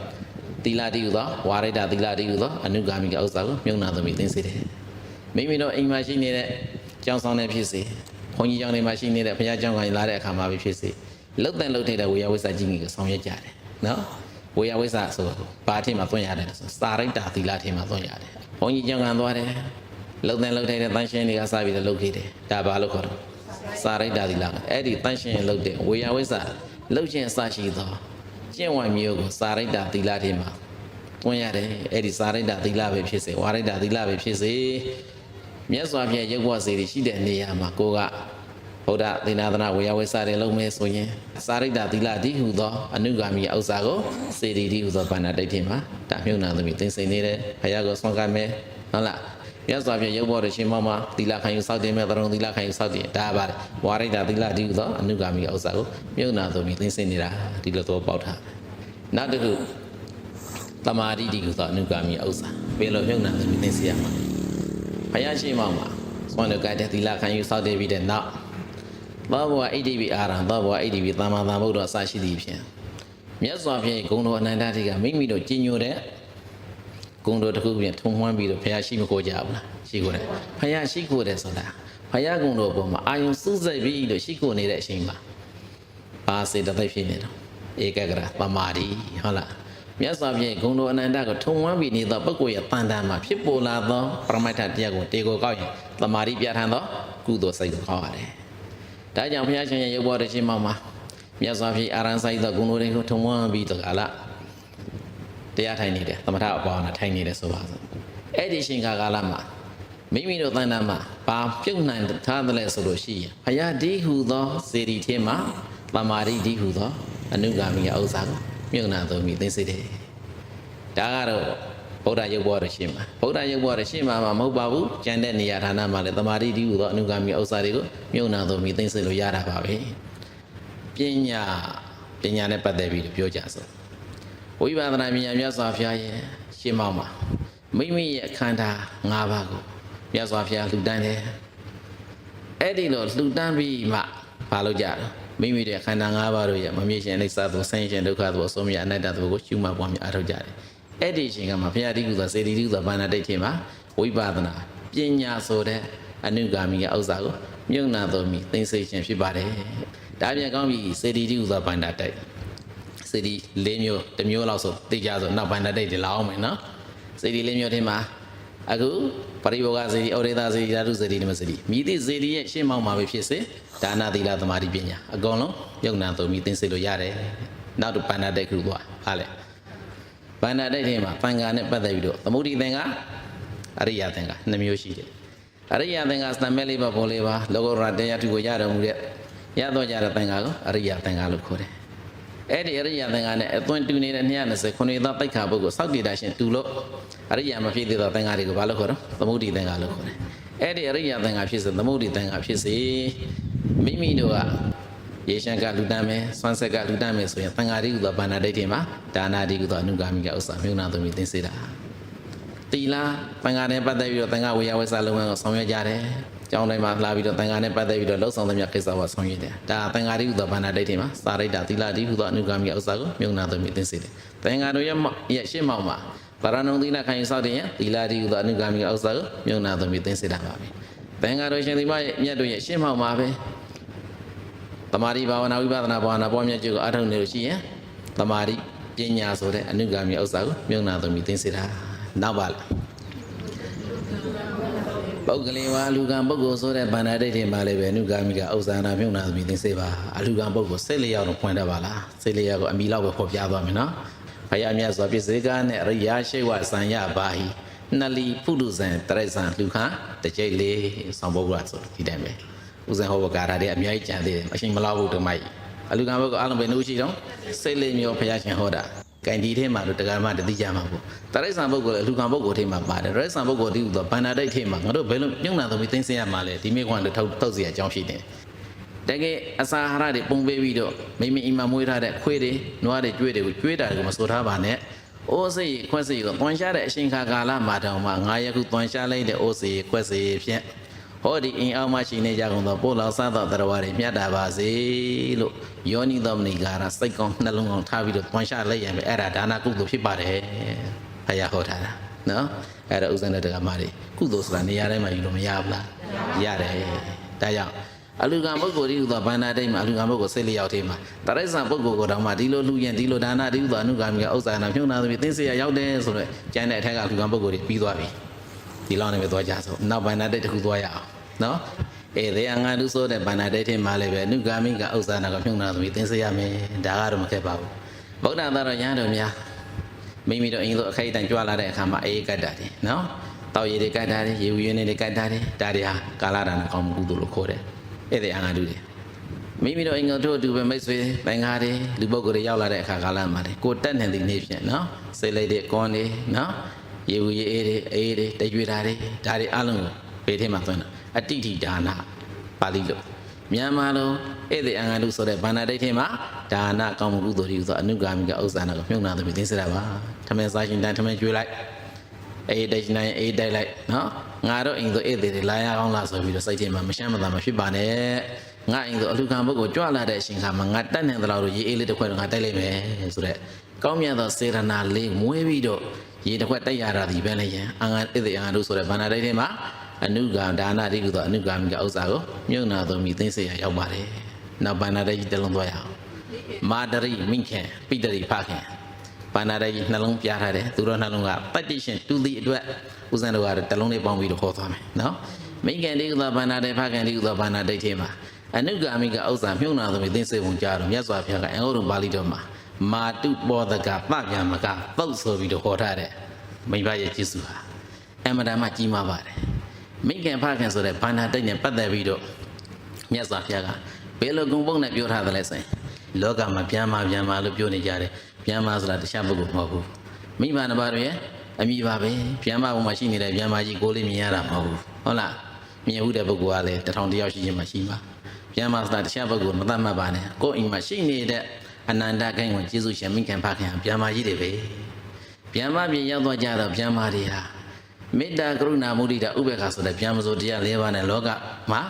S1: သီလတိဟုသောဝါရိတ္တသီလတိဟုသောအနုဂါမိကဥစ္စာကိုမြုံနာသမီးသိစေတယ်မိမိတို့အိမ်မှာရှိနေတဲ့ကျောင်းဆောင်တဲ့ဖြစ်စေဘုန်းကြီးကျောင်းတွေမှာရှိနေတဲ့ဘုရားကျောင်းကနေလာတဲ့အခါမှာပဲဖြစ်စေလုတ်တန်လုတ်ထိတဲ့ဝေယဝိစာကြီးကြီးကိုဆောင်ရွက်ကြတယ်နော် ဝေယဝိဇ္ဇဆိုတော့ဘာထင်မှာသွင်းရတယ်ဆိုစာရိတ္တသီလထင်မှာသွင်းရတယ်ဘုန်းကြီးကျောင်းကန်သွားတယ်လုံတဲ့လုံတဲ့တန်ရှင်းတွေကစပြီးတော့လုပ်ခဲ့တယ်ဒါဘာလို့ခေါ်တော့စာရိတ္တသီလအဲ့ဒီတန်ရှင်းလုပ်တဲ့ဝေယဝိဇ္ဇလုပ်ခြင်းအစရှိသောကျင့်ဝတ်မျိုးကိုစာရိတ္တသီလထင်မှာသွင်းရတယ်အဲ့ဒီစာရိတ္တသီလပဲဖြစ်စေဝါရိတ္တသီလပဲဖြစ်စေမြတ်စွာဘုရားရုပ်ဘဝစေတီရှိတဲ့နေရာမှာကိုက ဗုဒ္ဓသေနာသနာဝေယဝေစာတွေလုံးမဲဆိုရင်စာရိတ္တသီလတိဟုသောအနုဂါမိဥစ္စာကိုစေတီတိဟုသောဘာနာတိတ်ထင်မှာဒါမြုံနာသမီးသင်စိန်နေတယ်ဘုရားကိုဆွမ်းကမ်းမယ်ဟုတ်လားမြတ်စွာဘုရားရုပ်ဘောရရှင်မောမှာသီလခံယူစောင့်တင်မဲ့သရုံသီလခံယူစောင့်တင်ဒါပါလေဝါရိတ္တသီလတိဟုသောအနုဂါမိဥစ္စာကိုမြုံနာသမီးသင်စိန်နေတာဒီလိုတော့ပေါက်ထားနောက်တစ်ခုတမာတိတိဟုသောအနုဂါမိဥစ္စာဘယ်လိုမြုံနာသမီးသင်စီရမှာဘုရားရှင်မောမှာဆွမ်းတဲ့ကတဲ့သီလခံယူစောင့်တင်ပြီးတဲ့နောက် သောဘဝဣတိပိအာရံသောဘဝဣတိပိသမ္မာသမ္ဗုဒ္ဓအစရှိသည်ဖြင့်မြတ်စွာဘုရားဂုဏ်တော်အနန္တတိကမိမိတို့ကြီးညိုတဲ့ဂုဏ်တော်တစ်ခုပြန်ထုံမှန်းပြီးတော့ဘုရားရှိမကိုကြဘူးလားရှိကိုတယ်ဘုရားရှိကိုတယ်ဆိုတာဘုရားဂုဏ်တော်ပေါ်မှာအာယုံစူးစိုက်ပြီးလို့ရှိကိုနေတဲ့အချိန်မှာဘာစေတသိက်ဖြစ်နေတော့ဧကဂရပမာတိဟုတ်လားမြတ်စွာဘုရားဂုဏ်တော်အနန္တကိုထုံမှန်းပြီးနေသောပုဂ္ဂိုလ်ရဲ့တန်တန်မှာဖြစ်ပေါ်လာသောပရမတ္ထတရားကိုတေကိုကောက်ရင်တမာတိပြဋ္ဌာန်းသောကုသိုလ်စိတ်ကိုကောက်ရတယ် ဒါကြောင့်ဘုရားရှင်ရဲ့ရုပ်ဘောတရှိမောင်မှာမြတ်စွာဘုရားအာရန်ဆိုင်သောဂုဏ်တော်တွေကိုထုံဝန်းပြီးတော့ကာလတရားထိုင်နေတယ်သမထအပေါ်မှာထိုင်နေတယ်ဆိုပါစို့အဲ့ဒီရှင်ကာကာလမှာမိမိတို့တဏ္ဍာမှာဘာပြုတ်နိုင်ထားတယ်လဲဆိုလို့ရှိရင်ဘုရားဒီဟုသောစေတီထဲမှာပမာရိဒီဟုသောအနုဂါမိဥစ္စာကိုမြုပ်နာသုံးပြီးသိစေတယ်ဒါကတော့ ဗုဒ္ဓရုပ်ဘောရရှိမှာဗုဒ္ဓရုပ်ဘောရရှိမှာမဟုတ်ပါဘူးကျန်တဲ့နေရာဌာနမှာလည်းတမာတိဒီဟုသောအနုဂါမိဥစ္စာတွေကိုမြုပ်နာသုံးပြီးသိစေလို့ရတာပါပဲပညာပညာနဲ့ပတ်သက်ပြီးတော့ပြောကြစို့ဝိပဿနာပညာမြတ်စွာဘုရားရဲ့ရှင်းမောင်းမှာမိမိရဲ့အခန္ဓာ၅ပါးကိုမြတ်စွာဘုရားလှူဒန်းတယ်အဲ့ဒီလိုလှူဒန်းပြီးမှဘာလို့ကြတော့မိမိရဲ့ခန္ဓာ၅ပါးတို့ရဲ့မမြင့်ရှင်အိဋ္ဌသဘဆင်းရှင်ဒုက္ခသဘအဆုံးမြတ်အနတ္တသဘကိုရှုမှတ်ပွားများအားထုတ်ကြတယ် အဲ့ဒီအချိန်ကမှဘုရားတိကုသစေတီတိကုသဘာနာတိတ်ချင်းမှာဝိပဿနာပညာဆိုတဲ့အနုဂါမိရဲ့ဥစ္စာကိုမြုံနာတော်မီသိသိချင်းဖြစ်ပါတယ်ဒါပြန်ကောင်းပြီစေတီတိကုသဘာနာတိတ်စေတီ၄မျိုးတစ်မျိုးလောက်ဆိုသိကြဆိုနောက်ဘန္တတိတ်တွေလာအောင်မယ်နော်စေတီ၄မျိုးထဲမှာအခုပရိဘောဂစေတီဩရိတာစေတီဓာတုစေတီနမစေတီမိသည့်စေတီရဲ့ရှင်းမောင်းမှာပဲဖြစ်စေဒါနသီလသမာဓိပညာအကုန်လုံးယုံနာသုံးပြီးသင်စေလို့ရတယ်နောက်တော့ဘန္တတိတ်ခုသွားဟာလေ ဘန္တတိတ်ထဲမှာပံဃာနဲ့ပတ်သက်ပြီးတော့သမုဒိသင်္ကအရိယသင်္ကနှစ်မျိုးရှိတယ်အရိယသင်္ကစံမဲလေးပါပေါ်လေးပါလောကုတ္တရာတရားထုကိုရတော်မူတဲ့ရတော့ကြတဲ့သင်္ကကိုအရိယသင်္ကလို့ခေါ်တယ်အဲ့ဒီအရိယာသင်္ကန်းနဲ့အသွင်တူနေတဲ့220ခုနှစ်သောတိတ်ခါဘုတ်ကိုစောက်တည်တာရှင်တူလို့အရိယာမဖြစ်သေးသောသင်္ကန်းတွေကိုဘာလို့ခေါ်တော့သမုဒိသင်္ကန်းလို့ခေါ်တယ်အဲ့ဒီအရိယာသင်္ကန်းဖြစ်စေသမုဒိသင်္ကန်းဖြစ်စေမိမိတို့က ယေရှံကလူတန်းမယ်ဆွမ်းဆက်ကလူတန်းမယ်ဆိုရင်သံဃာတိကုသောဘာနာဒိဋ္ဌိမှာဒါနာတိကုသောအနုဂါမိကဥစ္စာမြုံနာသမီးသင်စေတာတီလာသံဃာနဲ့ပတ်သက်ပြီးတော့သံဃာဝေယဝေစာလုံးဝကိုဆောင်ရွက်ကြတယ်ကျောင်းတိုင်းမှာလာပြီးတော့သံဃာနဲ့ပတ်သက်ပြီးတော့လှုပ်ဆောင်သမျှကိစ္စဝဆောင်ရွက်တယ်ဒါသံဃာတိကုသောဘာနာဒိဋ္ဌိမှာစာရိတ္တသီလတိကုသောအနုဂါမိကဥစ္စာကိုမြုံနာသမီးသင်စေတယ်သံဃာတို့ရဲ့ရဲ့ရှင်းမောင်မှာဗရဏုံသီလခံယူစောင့်တင်ရင်သီလတိကုသောအနုဂါမိကဥစ္စာကိုမြုံနာသမီးသင်စေတာပါပဲသံဃာတို့ရှင်သီမရဲ့မြတ်တို့ရဲ့ရှင်းမောင်မှာပဲ တမာတိဘာဝနာဝိပဿနာဘာဝနာပွားများကျုပ်ကိုအထောက်နေလို့ရှိရင်တမာတိပညာဆိုတဲ့အနုဂါမီဥစ္စာကိုမြုံနာသမီးသိစေတာနောက်ပါလားပုဂ္ဂလိဝါအလူကံပုဂ္ဂိုလ်ဆိုတဲ့ဗန္ဒဒိဋ္ဌိမှာလည်းပဲအနုဂါမိကဥစ္စာနာမြုံနာသမီးသိစေပါအလူကံပုဂ္ဂိုလ်စိတ်လျောက်တော့ဖွင့်တတ်ပါလားစိတ်လျောက်ကိုအမိလောက်ပဲဖော်ပြသွားမယ်နော်ဘုရားမြတ်စွာဘုရားကနဲ့ရိယာရှိဝဆံရပါဟိနလီဖုလူဇံတရိษံလူခတကြိတ်လေးဆောင်ပုဂ္ဂလာဆိုဒီတိုင်းပဲ ဥဇံဟောဘကာရတဲ့အများကြီးကြံသေးတယ်အရှင်မလောက်ဘူးဓမ္မကြီးအလူကံဘုကအလုံးပဲနှုတ်ရှိတော့စိတ်လေးမျိုးဘုရားရှင်ဟောတာကံဒီထဲမှာတော့တရားမှတတိကြမှာပေါ့တရိษံပုဂ္ဂိုလ်လည်းအလူကံပုဂ္ဂိုလ်ထဲမှာပါတယ်တရိษံပုဂ္ဂိုလ်ဒီဟူသောဗန္နာတိတ်ထဲမှာငါတို့ဘယ်လိုညုံနာသမီးသိသိရမှာလဲဒီမိကွန်းတို့ထောက်ထောက်စီရအကြောင်းရှိတယ်တကယ်အစာအာဟာရတွေပုံပေးပြီးတော့မိမိအိမ်မှာမွေးထားတဲ့ခွေးတွေနွားတွေကျွေးတွေကိုကျွေးတာတွေကိုမဆိုထားပါနဲ့အိုးစိတ်ခွက်စိတ်ကိုတွန်ရှားတဲ့အရှင်ခါကာလမှာတောင်မှငါယခုတွန်ရှားလိုက်တဲ့အိုးစိတ်ခွက်စိတ်ဖြင့် ဟောဒီအင်အောင်မရှိနေကြကုန်သောပို့လောင်စားသောတရားတွေမြတ်တာပါစေလို့ယောနိသောမနိကာရစိတ်ကောင်းနှလုံးကောင်းထားပြီးတော့တွန်ရှားလိုက်ရမယ်အဲ့ဒါဒါနာကုသိုလ်ဖြစ်ပါတယ်ဖယားဟောထားတာနော်အဲ့ဒါဥစ္စာနဲ့တရားမတွေကုသိုလ်ဆိုတာနေရာတိုင်းမှာယူလို့မရဘူးလားရတယ်ဒါကြောင့်အလူကံပုဂ္ဂိုလ်ဒီဥသောဘာနာတိတ်မှာအလူကံပုဂ္ဂိုလ်စိတ်လျောက်သေးမှာတရိစ္ဆာန်ပုဂ္ဂိုလ်ကိုတောင်မှဒီလိုလူရင်ဒီလိုဒါနဒီဥသောအနုဂါမိကဥစ္စာနာဖြုံနာသမီးသင်္ဆေရရောက်တယ်ဆိုတော့ကျန်တဲ့အထက်ကအလူကံပုဂ္ဂိုလ်တွေပြီးသွားပြီ ဒီလောက်နဲ့ပဲသွားကြဆိုနောက်ဘာနာတိတ်တစ်ခုသွားရအောင်နော်အေးတဲ့အငါလူဆိုတဲ့ဘာနာတိတ်ထဲမှာလည်းပဲအနုဂါမိကဥစ္စာနာကဖြုံနာသမီးသင်္ဆေရမယ်ဒါကတော့မခက်ပါဘူးဗုဒ္ဓသာတော်ညာတော်များမိမိတို့အင်းတို့အခိုက်အတန့်ကြွလာတဲ့အခါမှာအေးကတ်တာတယ်နော်တောက်ရည်တွေကတ်တာတယ်ရေဝရင်းတွေကတ်တာတယ်ဒါတွေဟာကာလဒါနကောင်းမှုကုသိုလ်လို့ခေါ်တယ်ဧည့်သည်အငါလူတွေမိမိတို့အင်္ဂါတို့အတူပဲမိတ်ဆွေပိုင်ကားတွေလူပုဂ္ဂိုလ်တွေရောက်လာတဲ့အခါကာလမှာလေကိုတက်နေသည့်နေ့ဖြင့်နော်စိတ်လိုက်တဲ့ကွန်တွေနော် ရေဝရေအေးတွေအေးတွေတကြွေတာတွေဒါတွေအလုံးကိုဘေးထဲမှာသွင်းတာအတိတိဒါနပါဠိလိုမြန်မာလိုဧည့်သည်အငါလူဆိုတဲ့ဗန္နာဒိဋ္ဌိမှာဒါနကောင်းမှုကုသိုလ်တွေဆိုအနုဂါမိကဥစ္စာနာကိုမြုံနာသမီးသိစရပါထမင်းစားရှင်တန်ထမင်းကျွေးလိုက်အေးတိုက်နိုင်အေးတိုက်လိုက်နော်ငါတို့အိမ်ဆိုဧည့်သည်တွေလာရအောင်လားဆိုပြီးတော့စိတ်ထဲမှာမရှမ်းမသာမဖြစ်ပါနဲ့ငါအိမ်ဆိုအလူခံဘုတ်ကိုကြွလာတဲ့အချိန်ခါမှာငါတက်နေသလားလို့ရေအေးလေးတစ်ခွက်တော့ငါတိုက်လိုက်မယ်ဆိုတော့ကောင်းမြတ်သောစေရနာလေးမွေးပြီးတော့ ရေတစ်ခွက်တိုက်ရတာဒီပဲလေရန်အငါဧည့်သည်အငါတို့ဆိုတဲ့ဗန္နာတိုက်ထဲမှာအနုကံဒါနတိကုသောအနုကံမိကဥစ္စာကိုမြုံနာသောမိသိစေရရောက်ပါတယ်နောက်ဗန္နာတိုက်ကြီးတစ်လုံးသွားရအောင်မာတရိမိခင်ပိတရိဖခင်ပါဏာရကြီးနှလုံးပြထားတယ်သူတို့နှလုံးကပတ္တိရှင်တူသည်အတွက်ဦးဇင်းတို့ကတလုံးလေးပေါင်းပြီးတော့ခေါ်သွားမယ်နော်မိခင်တိကုသပါဏာတေဖခင်တိကုသပါဏာဒိဋ္ဌိမှာအနုဂါမိကဥစ္စာမြုံနာသမီးသိစေပုံကြတော့မြတ်စွာဘုရားကအင်္ဂုတ္တပါဠိတော်မှာ မာတုပောဒကပဗျာမကပုတ်ဆိုပြီးတော့ခေါ်ထားတဲ့မိဘရဲ့ကျေးဇူးဟာအမှန်တမ်းမှကြီးမားပါတယ်မိခင်ဖခင်ဆိုတဲ့ဘာနာတိတ်နဲ့ပတ်သက်ပြီးတော့မြတ်စွာဘုရားကဘယ်လိုဂုံပုံနဲ့ပြောထားသလဲဆိုရင်လောကမှာပြန်มาပြန်มาလို့ပြောနေကြတယ်ပြန်มาဆိုတာတခြားပုဂ္ဂိုလ်မဟုတ်ဘူးမိဘနှစ်ပါးတွေရဲ့အမိပါပဲပြန်มาဘုံမှာရှိနေတဲ့ပြန်มาကြီးကိုလေးမြင်ရတာမဟုတ်ဘူးဟုတ်လားမြင်ဘူးတဲ့ပုဂ္ဂိုလ်ကလည်းတထောင်တယောက်ရှိချင်းမှရှိမှာပြန်มาဆိုတာတခြားပုဂ္ဂိုလ်မသတ်မှတ်ပါနဲ့ကိုယ်အိမ်မှာရှိနေတဲ့ အနန္တခိုင်းကိုကျေးဇူးရှင်မိခင်ဖခင်ဗျာမာကြီးတွေပဲဗျာမာပြည်ရောက်သွားကြတော့ဗျာမာတွေဟာမေတ္တာကရုဏာမုဒိတာဥပေက္ခဆိုတဲ့ဗျာမစိုးတရား၄ပါးနဲ့လောကမှာ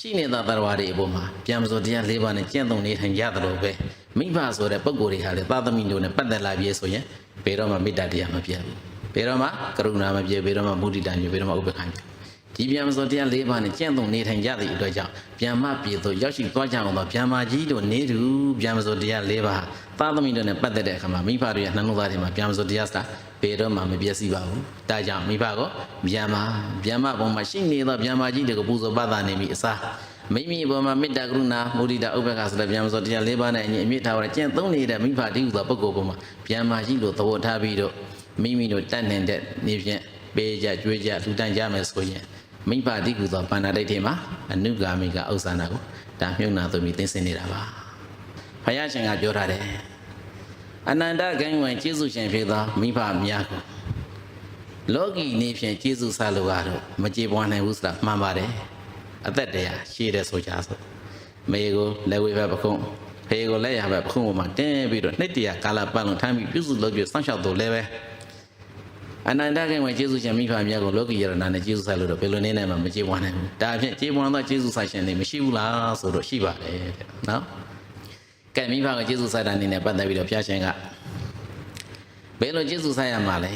S1: ရှိနေတဲ့သတ္တဝါတွေအပေါ်မှာဗျာမစိုးတရား၄ပါးနဲ့ကျင့်သုံးနေထိုင်ကြသလိုပဲမိဘဆိုတဲ့ပုံကိုယ်တွေဟာလည်းသာသမီတို့နဲ့ပတ်သက်လာပြီဆိုရင်ဘယ်တော့မှမေတ္တာတရားမပြတ်ဘူးဘယ်တော့မှကရုဏာမပြတ်ဘယ်တော့မှမုဒိတာမပြတ်ဘယ်တော့မှဥပေက္ခမပြတ် ဒီပြန်မစိုးတရား၄ပါးနဲ့ကျင့်သုံးနေထိုင်ကြသည့်အတွက်ကြောင့်ပြန်မပြေသို့ရောက်ရှိသွားကြအောင်တော့ပြန်မကြီးတို့နေတူပြန်မစိုးတရား၄ပါးသာသမီတို့နဲ့ပတ်သက်တဲ့အခါမှာမိဘတွေရဲ့နှလုံးသားထဲမှာပြန်မစိုးတရားစတာဘယ်တော့မှမပြည့်စည်ပါဘူးဒါကြောင့်မိဘကပြန်မပြန်မပုံမှာရှိနေသောပြန်မကြီးတွေကိုပူဇော်ပသနေမိအစားမိမိအပေါ်မှာမေတ္တာကရုဏာမုဒိတာဥပ္ပခဆိုတဲ့ပြန်မစိုးတရား၄ပါးနဲ့အညီအမြင့်ထားရကျင့်သုံးနေတဲ့မိဘတိဟုသောပုဂ္ဂိုလ်ပေါ်မှာပြန်မကြီးလို့သဘောထားပြီးတော့မိမိတို့တတ်နေတဲ့နေဖြင့်ပေးကြကြွေးကြလူတန်းကြမယ်ဆိုရင် မိဘတိဟုသောပါဏာတိတ်ထဲမှာအနုဂါမိကဥစ္စာနာကိုဒါမြုံနာသွပြီးသိစင်နေတာပါဖယားရှင်ကပြောထားတယ်အနန္တဂိုင်းဝင်ကျေးဇူးရှင်ဖြစ်သောမိဘများကိုလောကီနေဖြင့်ကျေးဇူးဆလိုကတော့မကြေပွားနိုင်ဘူးဆိုတာမှန်ပါတယ်အသက်တရားရှည်တယ်ဆိုကြဆိုမေကိုလက်ဝဲဘက်ပခုံးဖေကိုလက်ရဘက်ပခုံးပေါ်မှာတင်းပြီးတော့နှစ်တရာကာလပတ်လုံးထမ်းပြီးပြုစုလုပ်ပြစောင့်ရှောက်တော့လဲပဲ အနန္တဂိုင်းဝင်ကျေးဇူးရှင်မိဘများကိုလောကီယရနာနဲ့ကျေးဇူးဆလို့တော့ဘယ်လိုနည်းနဲ့မှမကြေပွားနိုင်ဘူးဒါဖြင့်ကြေပွားသောကျေးဇူးဆရှင်တွေမရှိဘူးလားဆိုတော့ရှိပါတယ်တဲ့နော်ကဲမိဘကကျေးဇူးဆိုင်တာအနေနဲ့ပတ်သက်ပြီးတော့ဖျားရှင်ကဘယ်လိုကျေးဇူးဆိုင်ရမှာလဲ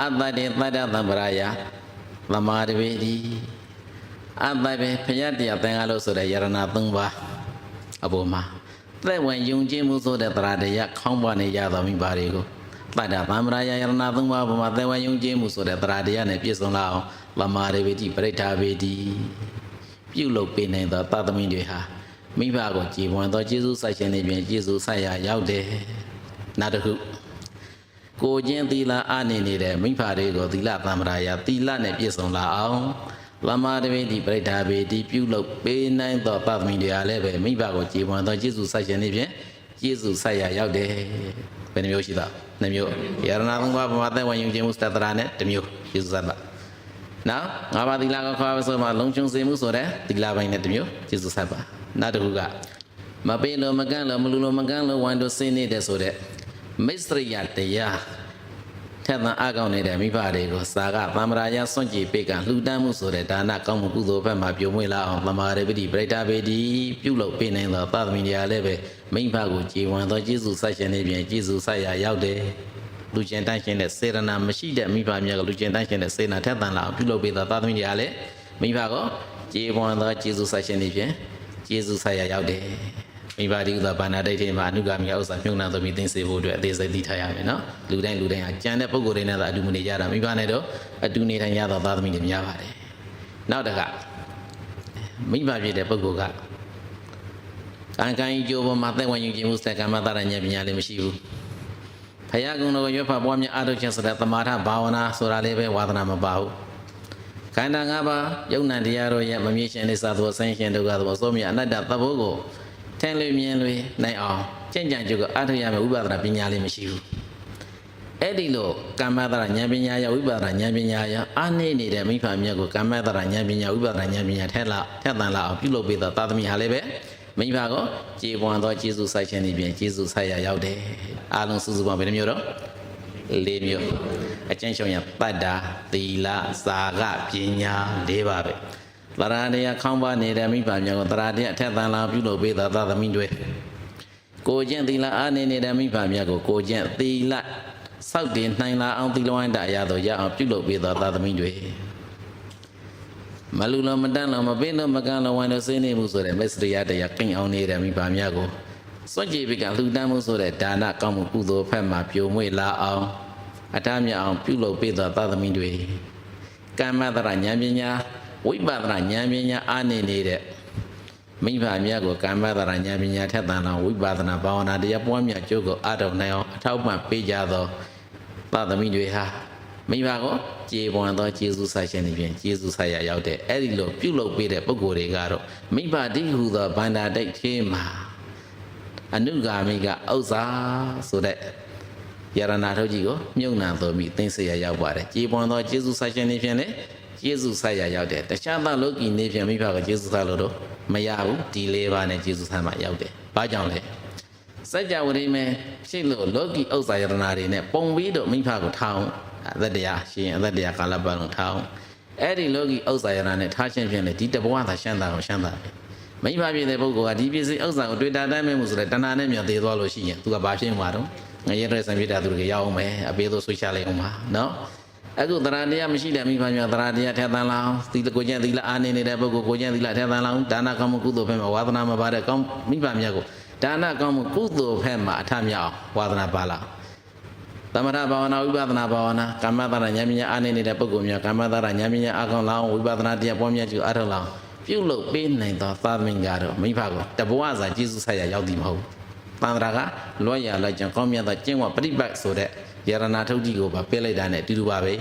S1: အတ္တတေတတ္တသဗ္ဗရာယသမာဓိဝေဒီအတ္တဘေဖယတရားသင်္ကားလို့ဆိုတဲ့ယရဏ၃ပါးအပေါ်မှာသက်ဝင်ယုံကြည်မှုဆိုတဲ့တရားတရားခေါင်းပွားနေကြသောမိဘတွေကို တတ္တသဗ္ဗရာယယရဏ၃ပါးအပေါ်မှာသက်ဝင်ယုံကြည်မှုဆိုတဲ့တရားတရားနဲ့ပြည့်စုံလာအောင်သမာဓိဝေဒီပရိဋ္ဌာဝေဒီပြုလုပ်ပေးနိုင်သောသတ္တမိတွေဟာမိဘကိုကြည်ပွန်သောကျေးဇူးဆိုင်ရှင်တွေပြင်ကျေးဇူးဆိုင်ရာရောက်တယ်နောက်တစ်ခုကိုချင်းသီလအနေနေတဲ့မိဖတွေကိုသီလသံ္မာရာသီလနဲ့ပြည့်စုံလာအောင်လမ္မာတပိတိပရိဒါပေတိပြုလုပ်ပေးနိုင်သောသဗ္ဗမိတွေအားလည်းပဲမိဘကိုကြည်ပွန်သောကျေးဇူးဆက်ရှင်နေဖြင့်ကျေးဇူးဆက်ရရောက်တယ်ဘယ်နှမျိုးရှိသလဲ နှမျိုးယရဏသုံးပါးပမာသက်ဝင်ယုံခြင်းမှုစတတရာနဲ့တစ်မျိုးကျေးဇူးဆက်ပါနောက်ငါးပါးသီလကခေါ်ပါဆိုမှလုံချုံစေမှုဆိုတဲ့သီလပိုင်းနဲ့တစ်မျိုးကျေးဇူးဆက်ပါနောက်တစ်ခုကမပေးလို့မကန့်လို့မလူလို့မကန့်လို့ဝိုင်းတို့စင်းနေတဲ့ဆိုတဲ့မိတ်စရိယတရား ထက်သန်အကောင်းနေတဲ့မိဘတွေကိုစာကသံမရာယစွန့်ကြည်ပိတ်ကလှူဒန်းမှုဆိုတဲ့ဒါနကောင်းမှုကုသိုလ်ဘက်မှာပြုံးမွေလာအောင်သမာရပိတိပရိဒါပေတိပြုလုပ်ပေးနိုင်သောသာသမီတရားလည်းပဲမိဘကိုကြည်ဝံသောကျေးဇူးဆက်ရှင်နေပြင်ကျေးဇူးဆက်ရရောက်တယ်လူကျင်တန်းရှင်တဲ့စေရနာမရှိတဲ့မိဘများကလူကျင်တန်းရှင်တဲ့စေနာထက်သန်လာအောင်ပြုလုပ်ပေးသောသာသမီတရားလည်းမိဘကိုကြည်ဝံသောကျေးဇူးဆက်ရှင်နေပြင်ကျေးဇူးဆက်ရရောက်တယ် မိဘဒီဥသာဘာနာဒိဋ္ဌိမှာအနုဂါမိကဥစ္စာမြုံနာသမီးသိစေဖို့အတွက်အသေးစိတ်သိထားရမယ်နော်လူတိုင်းလူတိုင်းဟာကြံတဲ့ပုံကိုယ်တွေနဲ့သာအတူမနေကြတာမိဘနဲ့တော့အတူနေတိုင်းရသောသားသမီးတွေများပါတယ်နောက်တစ်ခါမိဘဖြစ်တဲ့ပုဂ္ဂိုလ်ကကံကံကြီးကြိုးပေါ်မှာသက်ဝင်ယူခြင်းမှုစက္ကမတရဉာဏ်ပညာလည်းမရှိဘူးဖယားကုံတော်ရွတ်ဖတ်ပွားများအားထုတ်ခြင်းဆိုတဲ့သမာထဘာဝနာဆိုတာလေးပဲဝါသနာမပါဘူးခန္ဓာ၅ပါးယုံ nant တရားတို့ရဲ့မမြင်ရှင်နေစာသောဆင်းရှင်ဒုက္ခသောသောမြအနတ္တသဘောကို ထင်လွေမြင်လွေနိုင်အောင်ကြင်ကြံကြုတ်ကအားထုတ်ရမယ်ဥပဒနာပညာလေးမရှိဘူးအဲ့ဒီလိုကမ္မတရဉာဏ်ပညာရဝိပဿနာဉာဏ်ပညာရအားနေနေတဲ့မိဖမြတ်ကိုကမ္မတရဉာဏ်ပညာဝိပဿနာဉာဏ်ပညာထက်လာထက်တန်လာအောင်ပြုလုပ်ပေးသောသာသမီဟာလည်းပဲမိဖကိုကြည်ပွန်သောကျေးဇူးဆိုင်ခြင်းဒီပြင်ကျေးဇူးဆိုင်ရရောက်တယ်အားလုံးစုစုပေါင်းဘယ်နှမျိုးတော့၄မျိုးအကျဉ်းချုပ်ရင်ပတ္တာသီလစာကပညာ၄ပါးပဲ သရတရားခေါင်းပါနေတဲ့မိဖမြတ်ကိုသရတရားအထက်တန်လာပြုလုပ်ပေးသောသာသမီတွေကိုကျင့်သီလအားနေနေတဲ့မိဖမြတ်ကိုကိုကျင့်သီလစောက်တည်နိုင်လာအောင်သီလဝိုင်းတာရတော့ရအောင်ပြုလုပ်ပေးသောသာသမီတွေမလူလုံးမတန်းလုံးမပေးလုံးမကန်းလုံးဝိုင်းလို့စိနေမှုဆိုတဲ့မစ္စရိယတရားကိန်းအောင်နေတဲ့မိဘများကိုစွန့်ကြည်ပြီးကလှူဒန်းမှုဆိုတဲ့ဒါနကောင်းမှုကုသိုလ်ဖက်မှာပြိုမွေ့လာအောင်အတမြအောင်ပြုလုပ်ပေးသောသာသမီတွေကမ္မတရဉာဏ်ပညာ ဝိပဿနာဉာဏ်ပညာအားနေနေတဲ့မိဘများကိုကမ္မတရဉာဏ်ပညာထက်သန်လောင်ဝိပဿနာဘာဝနာတရားပွားများကျိုးကိုအားထုတ်နိုင်အောင်အထောက်ပံ့ပေးကြသောသာသမီတွေဟာမိဘကိုကြေပွန်သောကျေးဇူးဆိုင်ရှင်တွေဖြင့်ကျေးဇူးဆိုင်ရရောက်တဲ့အဲ့ဒီလိုပြုလုပ်ပေးတဲ့ပုဂ္ဂိုလ်တွေကတော့မိဘတိဟုသောဗန္ဒာတိတ်သေးမှာအနုဂါမိကဥစ္စာဆိုတဲ့ယရနာထုတ်ကြီးကိုမြုံနာတော်မိသိစေရရောက်ပါတယ်ကြေပွန်သောကျေးဇူးဆိုင်ရှင်တွေဖြင့်လည်း ကျေးဇူးဆိုင်ရရောက်တယ်တခြားသောလောကီနေဖြင့်မိဘကကျေးဇူးဆိုင်လို့တော့မရဘူးဒီလေးပါးနဲ့ကျေးဇူးဆိုင်မှရောက်တယ်ဘာကြောင့်လဲစัจ java ရိမဲဖြစ်လို့လောကီဥစ္စာယရနာတွေနဲ့ပုံပြီးတော့မိဖကိုထောင်းအသက်တရားရှင်အသက်တရားကာလပတ်လုံးထောင်းအဲ့ဒီလောကီဥစ္စာယရနာနဲ့ထားခြင်းဖြင့်လေဒီတဘဝသာရှမ်းသာအောင်ရှမ်းသာတယ်မိဖပြည့်တဲ့ပုဂ္ဂိုလ်ကဒီပစ္စည်းဥစ္စာကိုတွေ့တာတိုင်းမဲ့မှုဆိုတဲ့တဏှာနဲ့မြန်သေးသွားလို့ရှိရင်သူကဘာဖြစ်မှာတော့ငရဲတဲ့ဆံပြတာသူတွေကရောက်အောင်မယ်အပေးသို့ဆွေးချလိုက်အောင်ပါနော် အခုသရတရားမရှိတဲ့မိဖများသရတရားထက်သန်လာအောင်သီလကိုကျင့်သီလအားနေနေတဲ့ပုဂ္ဂိုလ်ကိုကျင့်သီလထက်သန်လာအောင်ဒါနကောင်းမှုကုသိုလ်ဖက်မှာဝါသနာမပါတဲ့ကောင်းမိဖများကိုဒါနကောင်းမှုကုသိုလ်ဖက်မှာအထမြောက်ဝါသနာပါလာသမထဘာဝနာဝိပဿနာဘာဝနာကာမတရဉာဏ်ပညာအားနေနေတဲ့ပုဂ္ဂိုလ်များကာမတရဉာဏ်ပညာအားကောင်းလာအောင်ဝိပဿနာတရားပွားများကျူအားထုတ်လာအောင်ပြုလုပ်ပေးနိုင်သောသာသမင်ကြတော့မိဖကိုတဘဝစာကျေးဇူးဆက်ရရောက်သည်မဟုတ်တန်ត្រာကလွတ်ရလိုက်ကြံကောင်းမြတ်သောကျင့်ဝတ်ပฏิပတ်ဆိုတဲ့ ယရနာထုတ်ကြီးကိုပါပယ်လိုက်တာနဲ့အတူတူပါပဲ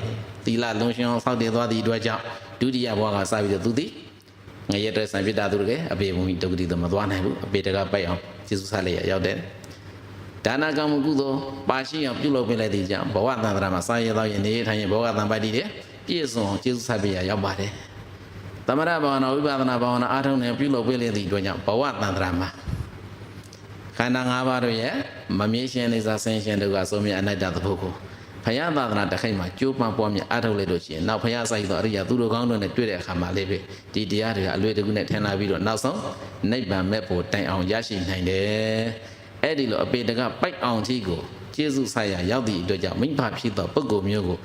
S1: သီလလွန်ရှင်အောင်ဆောက်တည်သွားသည့်အတွက်ကြောင့်ဒုတိယဘဝကစပြီးတော့သူသည်ငရဲတဲ့ဆံဖြစ်တာသူတကယ်အပေမူဒုက္ခတိတော့မသွားနိုင်ဘူးအပေတကပိုက်အောင်ကျေစုဆက်လျက်ရောက်တဲ့ဒါနာကံမှုကုသိုလ်ပါရှိအောင်ပြုလုပ်ပေးလိုက်တဲ့ကြောင့်ဘဝတန်တရာမှာစာရသောယနေ့ထိုင်ရင်ဘောဂတန်ပိုက်တည်တယ်ပြည့်စုံကျေစုဆက်ပြရရောက်ပါတယ်သမရဘာဝနာဝိပဿနာဘာဝနာအားထုတ်နေပြုလုပ်ပေးလေသည့်အတွက်ကြောင့်ဘဝတန်တရာမှာ ခန္ဓာ၅ပါးတို့ရဲ့မမြဲရှင်နေစာဆင်းရှင်တို့ကဆုံးမြအနတ္တသဖို့ကိုဖယားသာသနာတစ်ခိုက်မှာကြိုးပမ်းပွားများအားထုတ်လိုက်လို့ရှိရင်နောက်ဖယားဆိုင်သောအရိယာသူတို့ကောင်းတို့နဲ့တွေ့တဲ့အခါမှာလေးပဲဒီတရားတွေကအလွယ်တကူနဲ့ထင်လာပြီးတော့နောက်ဆုံးနိဗ္ဗာန်မဲ့ဖို့တိုင်အောင်ရရှိနိုင်တယ်အဲ့ဒီလိုအပေတကပိုက်အောင်ကြီးကိုကျေးဇူးဆိုင်ရာရောက်သည့်အတွက်ကြောင့်မိဘဖြစ်သောပုဂ္ဂိုလ်မျိုးကို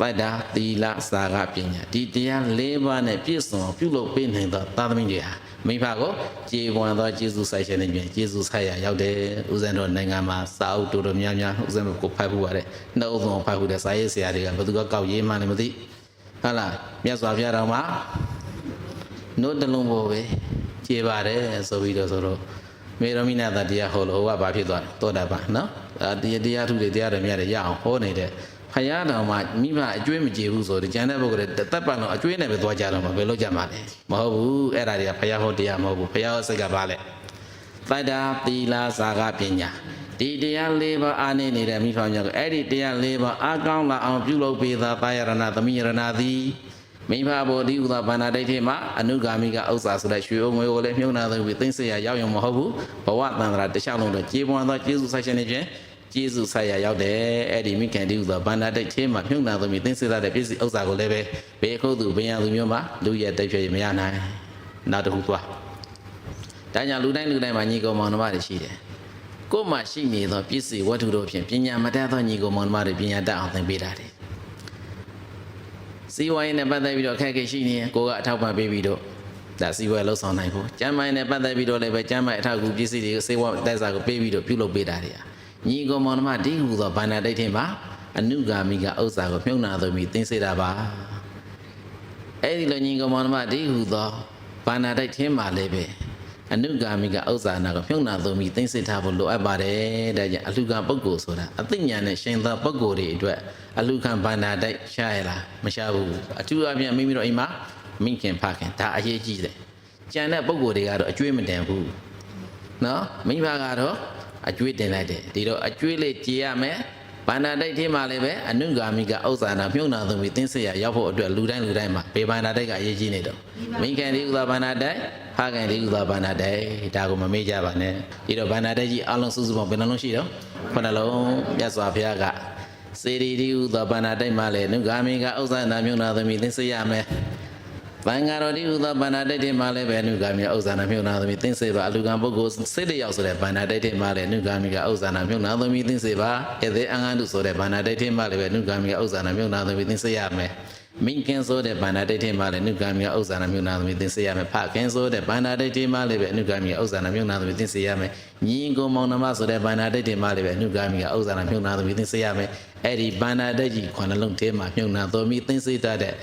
S1: ပတ္တာသီလစာကပညာဒီတရား၄ပါးနဲ့ပြည့်စုံပြုလုပ်ပေးနိုင်သောသာသမီတွေဟာမိဖကိုကြေပွန်သောကျေးဇူးဆိုင်ရှင်နေပြန်ကျေးဇူးဆိုင်ရရောက်တယ်ဥစဉ်တော်နိုင်ငံမှာစာအုပ်တူတူများများဥစဉ်ကိုဖတ်ဖို့ရတယ်နှုတ်ဆုံးဖတ်ဖို့တဲ့စာရေးဆရာတွေကဘယ်သူကကောက်ရေးမှလည်းမသိဟုတ်လားမြတ်စွာဘုရားတော်မှာနှုတ်တလုံးပေါ်ပဲကြေပါတယ်ဆိုပြီးတော့ဆိုတော့မေရမိနာတတရားဟောလို့ဟိုကဘာဖြစ်သွားလဲသောတာပန်နော်ဒါတရားတရားထုတွေတရားတော်မြတ်တွေရအောင်ဟောနေတဲ့ ဖယားတော်မှာမိဘအကျွေးမကြည့်ဘူးဆိုတော့ကျန်တဲ့ပုဂ္ဂိုလ်တွေတက်ပတ်လုံးအကျွေးနဲ့ပဲသွားကြတော့မှာဘယ်လိုကြမှာလဲမဟုတ်ဘူးအဲ့ဒါတွေကဖယားဟောတရားမဟုတ်ဘူးဖယားဟောစိတ်ကပါလဲတတ္တာသီလဇာကပညာဒီတရား၄ပါးအားနေနေတဲ့မိဖမြောက်ကအဲ့ဒီတရား၄ပါးအားကောင်းလာအောင်ပြုလုပ်ပေးသာတာယရဏသမိယရဏသည်မိဖဘောဓိဥသာဘာနာဒိဋ္ဌိမှာအနုဂါမိကဥစ္စာဆိုတဲ့ရွှေအုံငွေကိုလည်းမြုံနာသိပြီးသိမ့်စရာရောက်ရုံမဟုတ်ဘူးဘဝတန်ត្រာတစ်လျှောက်လုံးတော့ကြေးပွားသောကျေးဇူးဆိုင်ရှင်နေခြင်း ကျေးဇူးဆိုင်ရာရောက်တယ်အဲ့ဒီမိခင်တိဥသောဘာနာဒိဋ္ဌိမှာမြုံနာသိပြီးသိမ့်စရာတဲ့ပစ္စည်းဥစ္စာကိုလည်းပဲဘေခုတ်သူဘယံသူမျိုးမှာလူရဲ့တိတ်ဖြစ်မရနိုင်နောက်တစ်ခုသွားဒါကြောင့်လူတိုင်းလူတိုင်းမှာညီကောင်မောင်နှမတွေရှိတယ်ကိုယ်မှရှိနေသောပစ္စည်းဝတ္ထုတို့ဖြင့်ပညာမတတ်သောညီကောင်မောင်နှမတွေပညာတတ်အောင်သင်ပေးတာတယ်စီဝိုင်းနဲ့ပတ်သက်ပြီးတော့အခက်အခဲရှိနေရင်ကိုကအထောက်ပံ့ပေးပြီးတော့ဒါစီဝိုင်းလှုပ်ဆောင်နိုင်ဖို့ကျမ်းမိုင်းနဲ့ပတ်သက်ပြီးတော့လည်းပဲကျမ်းမိုင်းအထောက်အကူပစ္စည်းတွေကိုစေဝါတက်စာကိုပေးပြီးတော့ပြုလုပ်ပေးတာတွေဟာ ညီကောင်မောင်နှမဒီဟူသောဘာနာတိတ်ထင်ပါအနုဂါမိကဥစ္စာကိုမြုံနာသွင်းပြီးသိစေတာပါအဲ့ဒီလိုညီကောင်မောင်နှမဒီဟူသောဘာနာတိတ်ထင်ပါလည်းပဲအနုဂါမိကဥစ္စာနာကိုမြုံနာသွင်းပြီးသိစေထားဖို့လိုအပ်ပါတယ်ဒါကြောင့်အလှကပုဂ္ဂိုလ်ဆိုတာအသိဉာဏ်နဲ့ရှင်သာပုဂ္ဂိုလ်တွေအတွက်အလှခံဘာနာတိတ်ရှားရလားမရှားဘူးအထူးအပြင်မိမိတို့အိမ်မှာမိခင်ဖခင်ဒါအရေးကြီးတယ်ကျန်တဲ့ပုဂ္ဂိုလ်တွေကတော့အကျွေးမတန်ဘူးနော်မိဘကတော့ အကျွေးတင်လိုက်တယ်ဒီတော့အကျွေးလေးကြည်ရမယ်ဘာနာတိတ်ထဲမှာလည်းပဲအနုဂါမိကဥစ္စာနာမြုံနာသုံးပြီးသင်စေရရောက်ဖို့အတွက်လူတိုင်းလူတိုင်းမှာဘေဘာနာတိတ်ကအရေးကြီးနေတော့မိခင်ဒီဥသာဘာနာတိတ်ဖခင်ဒီဥသာဘာနာတိတ်ဒါကိုမမေ့ကြပါနဲ့ဒီတော့ဘာနာတိတ်ကြီးအလုံးစုစုပေါင်းဘယ်နှလုံးရှိတော့ခုနှလုံးမြတ်စွာဘုရားကစေရီဒီဥသာဘာနာတိတ်မှာလည်းနုဂါမိကဥစ္စာနာမြုံနာသုံးပြီးသင်စေရမယ် ဘင်္ဂါရောဒီဥသောဗန္နာတိတ်တိမှာလည်းပဲအနုဂါမိဥစ္စာနာမြုံနာသမီးသင်္စေပါအလူကံပုဂ္ဂိုလ်စိတ်တယောက်ဆိုတဲ့ဗန္နာတိတ်တိမှာလည်းအနုဂါမိကဥစ္စာနာမြုံနာသမီးသင်္စေပါဧသေးအင်္ဂန္တုဆိုတဲ့ဗန္နာတိတ်တိမှာလည်းပဲအနုဂါမိကဥစ္စာနာမြုံနာသမီးသင်္စေရမယ်မိကင်းဆိုတဲ့ဗန္နာတိတ်တိမှာလည်းအနုဂါမိကဥစ္စာနာမြုံနာသမီးသင်္စေရမယ်ဖကင်းဆိုတဲ့ဗန္နာတိတ်တိမှာလည်းပဲအနုဂါမိကဥစ္စာနာမြုံနာသမီးသင်္စေရမယ်ညီင်ကိုမောင်နှမဆိုတဲ့ဗန္နာတိတ်တိမှာလည်းပဲအနုဂါမိကဥစ္စာနာမြုံနာသမီးသင်္စေရမယ်အဲ့ဒီဗန္နာတိတ်ကြီးခွန်နှလုံးထဲမှာမြုံနာသမီးသင်္စေတတ်တဲ့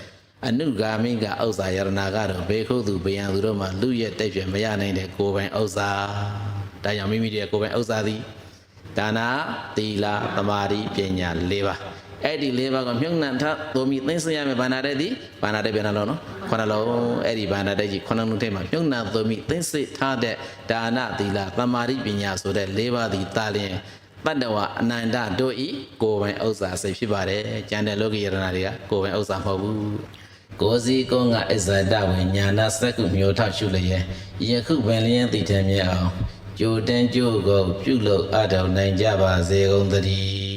S1: အနုဂါမိကဥစ္စာယရနာကတော့ဘေခုသူဘေယံသူတို့မှလူရဲ့တိတ်ပြမရနိုင်တဲ့ကိုယ်ပိုင်ဥစ္စာဒါကြောင့်မိမိတို့ရဲ့ကိုယ်ပိုင်ဥစ္စာသည်ဒါနာသီလသမာဓိပညာ၄ပါးအဲ့ဒီ၄ပါးကမြုံနှံထသို့မိသိသိရမယ်ဘာနာတဲ့သည်ဘာနာတဲ့ပြန်လုံးနော်ခொနှလုံးအဲ့ဒီဘာနာတဲ့ကြီးခொနှလုံးထဲမှာမြုံနှံသို့မိသိသိထားတဲ့ဒါနသီလသမာဓိပညာဆိုတဲ့၄ပါးသည်တာလျင်တတ္တဝအနန္တတို့ဤကိုယ်ပိုင်ဥစ္စာစိတ်ဖြစ်ပါတယ်ကျန်တဲ့လောကီယရဏတွေကကိုယ်ပိုင်ဥစ္စာမဟုတ်ဘူး ကိုယ်စီကုန်းကအစ္ဆဒဝိညာဏစက္ကုမျိုးထရှုလျက်ယခုပင်လျင်သိတယ်မြဲအောင်ကြိုတင်ကြိုကိုပြုလုပ်အထောက်နိုင်ကြပါစေကုန်သတည်း